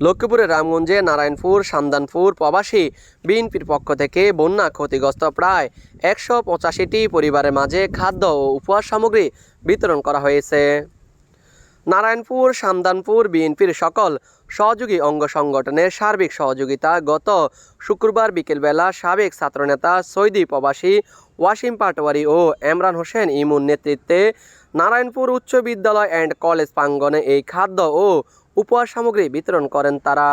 লক্ষ্মীপুরের রামগঞ্জে, নারায়ণপুর সান্দানপুর প্রবাসী বিএনপির পক্ষ থেকে বন্যা ক্ষতিগ্রস্ত প্রায় একশো পঁচাশিটি পরিবারের মাঝে খাদ্য ও উপহার সামগ্রী বিতরণ করা হয়েছে। নারায়ণপুর সামদানপুর বিএনপির সকল সহযোগী অঙ্গ সংগঠনের সার্বিক সহযোগিতা গত শুক্রবার বিকেলবেলা সাবেক ছাত্রনেতা সৈদি প্রবাসী ওয়াসিম পাটোয়ারি ও এমরান হোসেন ইমুন নেতৃত্বে নারায়ণপুর উচ্চ বিদ্যালয় অ্যান্ড কলেজ প্রাঙ্গনে এই খাদ্য ও উপহার সামগ্রী বিতরণ করেন তারা।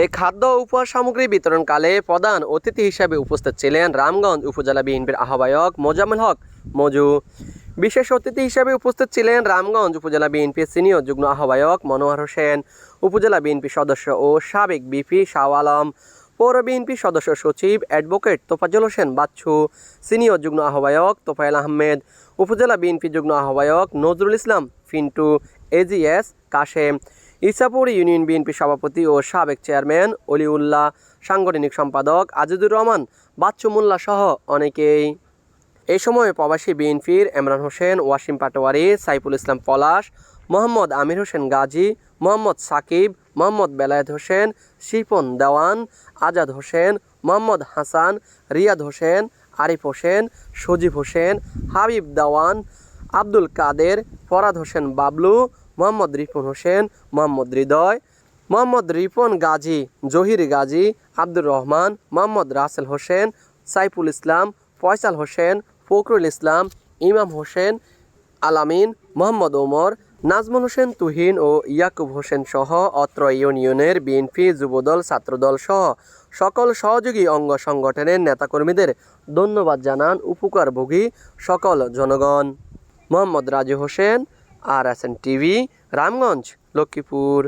এই খাদ্য উপহার সামগ্রী বিতরণকালে প্রধান অতিথি হিসেবে উপস্থিত ছিলেন রামগঞ্জ উপজেলা বিএনপির আহ্বায়ক মোজাম্মেল হক মজু। বিশেষ অতিথি হিসেবে উপস্থিত ছিলেন রামগঞ্জ উপজেলা বিএনপির সিনিয়র যুগ্ম আহ্বায়ক মনোয়ার হোসেন, উপজেলা বিএনপি সদস্য ও সাবেক বিপি শাহ আলম। পৌর বিএনপি সদস্য সচিব অ্যাডভোকেট তোফাজুল হোসেন বাচ্চু, সিনিয়র যুগ্ম আহ্বায়ক তোফায়েল আহমেদ, উপজেলা বিএনপি যুগ্ম আহ্বায়ক Nazrul Islam, Fintu AGS Kashem, Isapur union BNP সভাপতি ও সাবেক চেয়ারম্যান অলিউল্লাহ, সাংগঠনিক সম্পাদক আজিজুর রহমান, বাচ্চু মোল্লা সহ অনেকেই। এই সময় প্রবাসী বিএনপির এমরান হোসেন, ওয়াসিম পাটোয়ারি, সাইফুল ইসলাম পলাশ, মোহাম্মদ আমির হোসেন গাজী, মোহাম্মদ সাকিব মোহাম্মদ বেলায়েত হোসেন, শিপন দেওয়ান, আজাদ হোসেন, মোহাম্মদ হাসান, রিয়াদ হোসেন, আরিফ হোসেন, সজীব হোসেন, হাবিব দেওয়ান, আব্দুল কাদের, ফরাদ হোসেন বাবলু, মোহাম্মদ রিপন হোসেন, মোহাম্মদ হৃদয়, মোহাম্মদ রিপন গাজী, জহির গাজী, আব্দুর রহমান, মোহাম্মদ রাসেল হোসেন, সাইফুল ইসলাম, ফয়সাল হোসেন, ফখরুল ইসলাম, ইমাম হোসেন আলামিন মোহাম্মদ ওমর, নাজমুল হোসেন তুহিন ও ইয়াকুব হোসেন সহ অত্র ইউনিয়নের বিএনপি যুবদল, ছাত্রদল সহ সকল সহযোগী অঙ্গ সংগঠনের নেতাকর্মীদের ধন্যবাদ জানান উপকারভোগী সকল জনগণ। Mohammad Raju Hossain, R S N TV, Ramganj, Lakshmipur.